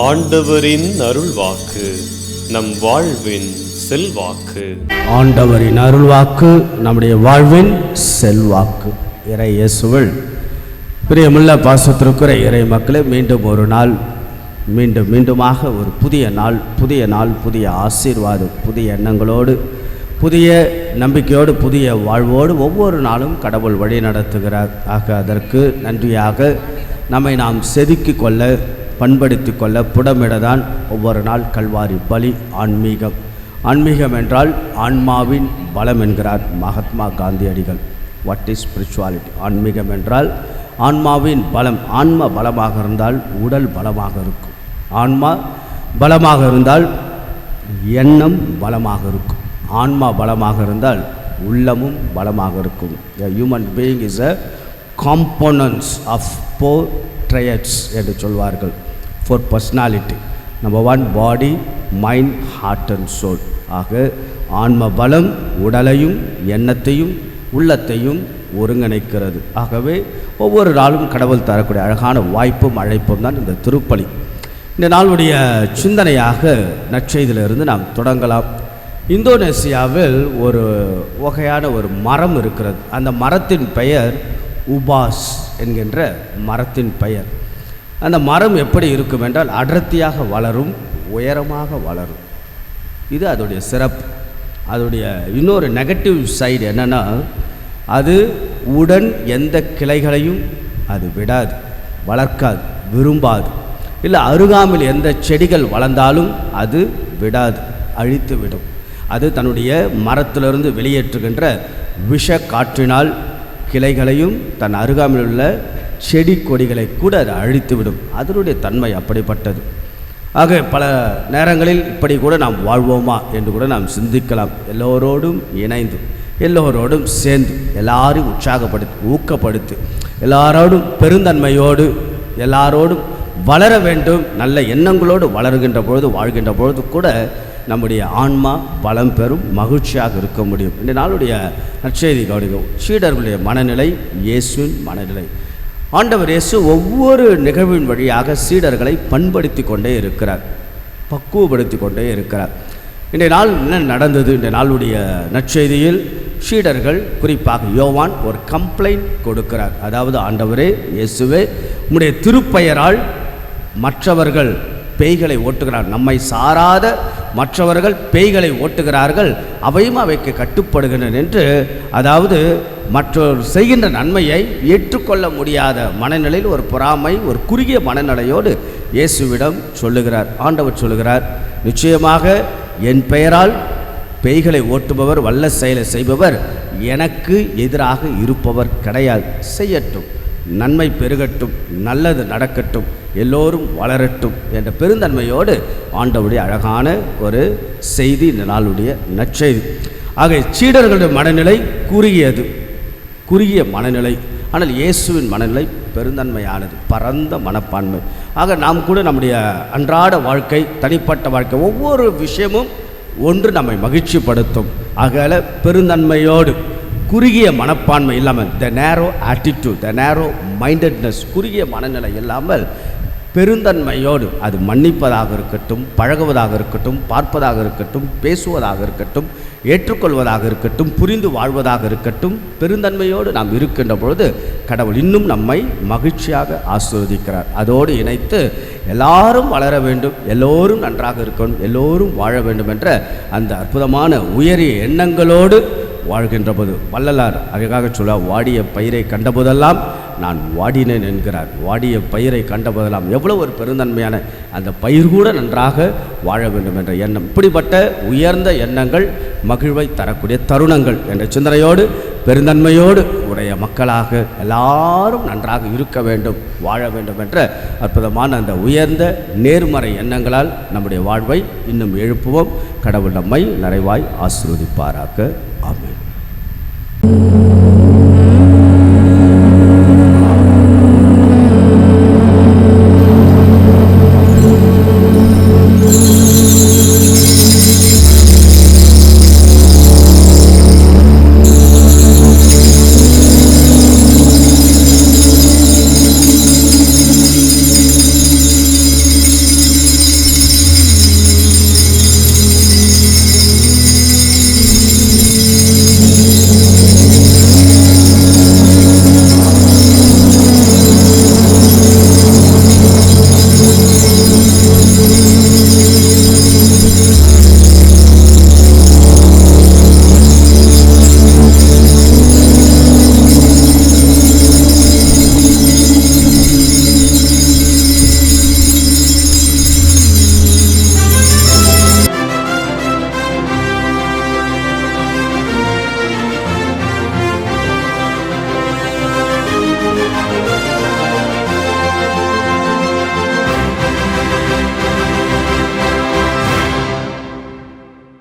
ஆண்டவரின் அருள்வாக்கு நம் வாழ்வின் செல்வாக்கு. ஆண்டவரின் அருள்வாக்கு நம்முடைய வாழ்வின் செல்வாக்கு. இறை இயேசுவில் பிரியமுள்ள பாசத்திற்குற இறை மக்களை மீண்டும் ஒரு நாள் மீண்டும் மீண்டுமாக ஒரு புதிய நாள் புதிய நாள் புதிய ஆசீர்வாதம் புதிய எண்ணங்களோடு புதிய நம்பிக்கையோடு புதிய வாழ்வோடு ஒவ்வொரு நாளும் கடவுள் வழி நடத்துகிறார் ஆக அதற்கு நன்றியாக நம்மை நாம் செதுக்கி கொள்ள பண்படுத்தி கொள்ள புடமிடதான் ஒவ்வொரு நாள் கல்வாரி பலி ஆன்மீகம். ஆன்மீகம் என்றால் ஆன்மாவின் பலம் என்கிறார் மகாத்மா காந்தியடிகள். வாட் இஸ் ஸ்பிரிச்சுவாலிட்டி ஆன்மீகம் என்றால் ஆன்மாவின் பலம் ஆன்ம பலமாக இருந்தால் உடல் பலமாக இருக்கும். ஆன்மா பலமாக இருந்தால் எண்ணம் பலமாக இருக்கும். ஆன்மா பலமாக இருந்தால் உள்ளமும் பலமாக இருக்கும். Human being is a components of four triads என்று சொல்வார்கள். Four personality number one body mind heart and soul ஆக ஆன்ம பலம் உடலையும் எண்ணத்தையும் உள்ளத்தையும் ஒருங்கிணைக்கிறது. ஆகவே ஒவ்வொரு நாளும் கடவுள் தரக்கூடிய அழகான வாய்ப்பும் அழைப்பும் தான் இந்த திருப்பலி. இந்த நாளுடைய சிந்தனையாக நற்செய்தியிலிருந்து நாம் தொடங்கலாம். இந்தோனேசியாவில் ஒரு வகையான ஒரு மரம் இருக்கிறது. அந்த மரத்தின் பெயர் உபாஸ் என்கின்ற மரத்தின் பெயர். அந்த மரம் எப்படி இருக்கும் என்றால் அடர்த்தியாக வளரும் உயரமாக வளரும். இது அதோடைய சிறப்பு. அதோடைய இன்னொரு நெகட்டிவ் சைடு என்னென்னா அது உடன் எந்த கிளைகளையும் அது விடாது வளர்க்காது விரும்பாது. இல்லை அருகாமையில் எந்த செடிகள் வளர்ந்தாலும் அது விடாது அழித்து விடும் அது தன்னுடைய மரத்திலிருந்து வெளியேற்றுகின்ற விஷ காற்றினால் கிளைகளையும் தன் அருகாமையில் உள்ள செடி கொடிகளை கூட அது அழித்துவிடும். அதனுடைய தன்மை அப்படிப்பட்டது. ஆக பல நேரங்களில் இப்படி கூட நாம் வாழ்வோமா என்று கூட நாம் சிந்திக்கலாம். எல்லோரோடும் இணைந்து எல்லோரோடும் சேர்ந்து எல்லாரையும் உற்சாகப்படுத்தி ஊக்கப்படுத்தி எல்லாரோடும் பெருந்தன்மையோடு எல்லாரோடும் வளர வேண்டும் நல்ல எண்ணங்களோடு வளருகின்ற பொழுது வாழ்கின்ற பொழுது கூட நம்முடைய ஆன்மா பலம் பெறும் மகிழ்ச்சியாக இருக்க முடியும். இந்த நாளுடைய நற்செய்தி கவனிக்கும் சீடர்களுடைய மனநிலை இயேசுவின் மனநிலை. ஆண்டவர் இயேசு ஒவ்வொரு நிகழ்வின் வழியாக சீடர்களை பண்படுத்தி கொண்டே இருக்கிறார். பக்குவப்படுத்தி கொண்டே இருக்கிறார். இன்றைய நாள் என்ன நடந்தது? இந்த நாளுடைய நற்செய்தியில் சீடர்கள் குறிப்பாக யோவான் ஒரு கம்ப்ளைண்ட் கொடுக்கிறார். அதாவது ஆண்டவரே இயேசுவே உம்முடைய திருப்பெயரால் மற்றவர்கள் பேய்களை ஓட்டுகிறார். நம்மை சாராத மற்றவர்கள் பேய்களை ஓட்டுகிறார்கள். அவையும் அவைக்கு கட்டுப்படுகின்றன என்று அதாவது மற்றொரு செய்கின்ற நன்மையை ஏற்றுக்கொள்ள முடியாத மனநிலையில் ஒரு பொறாமை ஒரு குறுகிய மனநிலையோடு இயேசுவிடம் சொல்லுகிறார். ஆண்டவர் சொல்லுகிறார் நிச்சயமாக என் பெயரால் பேய்களை ஓட்டுபவர் வல்ல செயலை செய்பவர் எனக்கு எதிராக இருப்பவர் கிடையாது. செய்யட்டும் நன்மை பெருகட்டும் நல்லது நடக்கட்டும் எல்லோரும் வளரட்டும் என்ற பெருந்தன்மையோடு ஆண்டவுடைய அழகான ஒரு செய்தி இந்த நாளுடைய நற்செய்தி. ஆக சீடர்களுடைய மனநிலை குறுகியது. குறுகிய மனநிலை. ஆனால் இயேசுவின் மனநிலை பெருந்தன்மையானது பரந்த மனப்பான்மை. ஆக நாம் கூட நம்முடைய அன்றாட வாழ்க்கை தனிப்பட்ட வாழ்க்கை ஒவ்வொரு விஷயமும் ஒன்று நம்மை மகிழ்ச்சிப்படுத்தும். ஆகல பெருந்தன்மையோடு குறுகிய மனப்பான்மை இல்லாமல் த நேரோ ஆட்டிடியூட் த நேரோ மைண்டட்னஸ் குறுகிய மனநிலை இல்லாமல் பெருந்தன்மையோடு அது மன்னிப்பதாக இருக்கட்டும் பழகுவதாக இருக்கட்டும் பார்ப்பதாக இருக்கட்டும் பேசுவதாக இருக்கட்டும் ஏற்றுக்கொள்வதாக இருக்கட்டும் புரிந்து வாழ்வதாக இருக்கட்டும் பெருந்தன்மையோடு நாம் இருக்கின்ற பொழுது கடவுள் இன்னும் நம்மை மகிழ்ச்சியாக ஆஸ்வதிக்கிறார். அதோடு இணைத்து எல்லாரும் வளர வேண்டும் எல்லோரும் நன்றாக இருக்கணும் எல்லோரும் வாழ வேண்டும் என்ற அந்த அற்புதமான உயரிய எண்ணங்களோடு வாழ்கின்ற போது வள்ளலார் அழகாக சொல்ல வாடிய பயிரை கண்டபோதெல்லாம் நான் வாடினேன் என்கிறார். வாடிய பயிரை கண்டபோதெல்லாம் எவ்வளோ ஒரு பெருந்தன்மையான அந்த பயிர் கூட நன்றாக வாழ வேண்டும் என்ற எண்ணம். இப்படிப்பட்ட உயர்ந்த எண்ணங்கள் மகிழ்வை தரக்கூடிய தருணங்கள் என்ற சிந்தனையோடு பெருந்தன்மையோடு உடைய மக்களாக எல்லாரும் நன்றாக இருக்க வேண்டும் வாழ வேண்டும் என்ற அற்புதமான அந்த உயர்ந்த நேர்மறை எண்ணங்களால் நம்முடைய வாழ்வை இன்னும் எழுப்புவோம். கடவுள் நம்மை நிறைவாய் ஆசிர்வதிப்பாராக. ஆமென்.